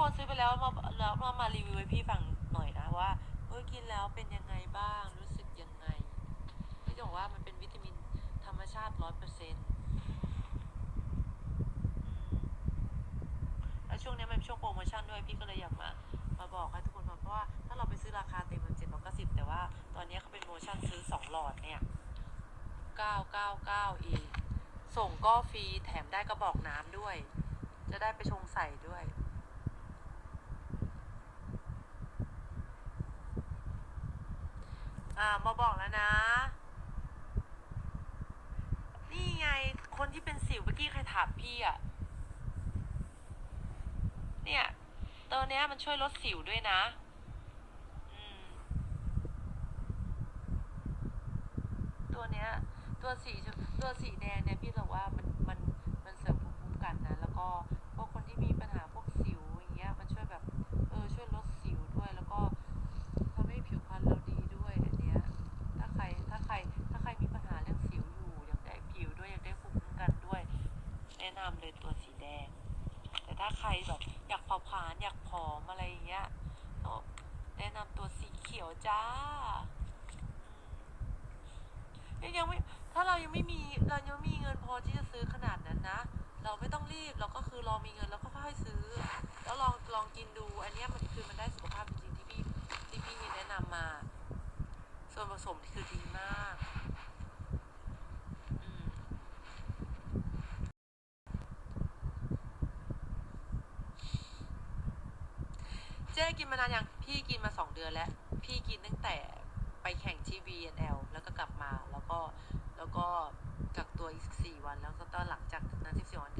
คนซื้อไปแล้วมาแล้วมามารีวิวให้พี่ฟังหน่อยนะว่าเออกินแล้วเป็นยังไงบ้าง รู้สึกยังไงพี่จะบอกว่ามันเป็นวิตามินธรรมชาติร้อยเปอร์เซ็นต์แล้วช่วงนี้มันเป็นช่วงโปรโมชั่นด้วยพี่ก็เลยอยากมามาบอกให้ทุกคนฟังเพราะว่าถ้าเราไปซื้อราคาเต็มมันเจ็ดร้อยเก้าสิบแต่ว่าตอนนี้เขาเป็นโปรโมชั่นซื้อสองหลอดเนี่ยเก้าเก้าเก้าอีส่งก็ฟรีแถมได้กระบอกน้ำด้วย จะได้ไปชงใส่ด้วย อ่ามาบอกแล้วนะ นี่ไงคนที่เป็นสิวเมื่อกี้ใครถามพี่อะ่ะเนี่ยตัวเนี้ยมันช่วยลดสิวด้วยนะตัวเนี้ย ตัวสีตัวสีแดงเนี่ยพี่ลอ แนะนำเลยตัวสีแดง แต่ถ้าใครแบบอยากเผาผาญอยากผอมอะไรอย่างเงี้ยแนะนำตัวสีเขียวจ้าอืมยังไม่ถ้าเรายังไม่มีเรายังไม่มีเงินพอที่จะซื้อขนาดนั้นนะ เราไม่ต้องรีบเราก็คือรอมีเงินแล้วก็ค่อยๆซื้อ แล้วลองลองกินดู อันเนี้ยมันคือมันได้สุขภาพจริงๆที่พี่ที่พี่แนะนำมา ส่วนผสมคือดีมากอืม เจ๊กินมานานยัง พี่กินมาสองเดือนแล้ว พี่กินตั้งแต่ไปแข่งที่ VNL แล้วก็กลับมา แล้วก็ แล้วก็กักตัวอีกสี่วัน แล้วก็ตอนหลังจากนั้นสิบสี่วัน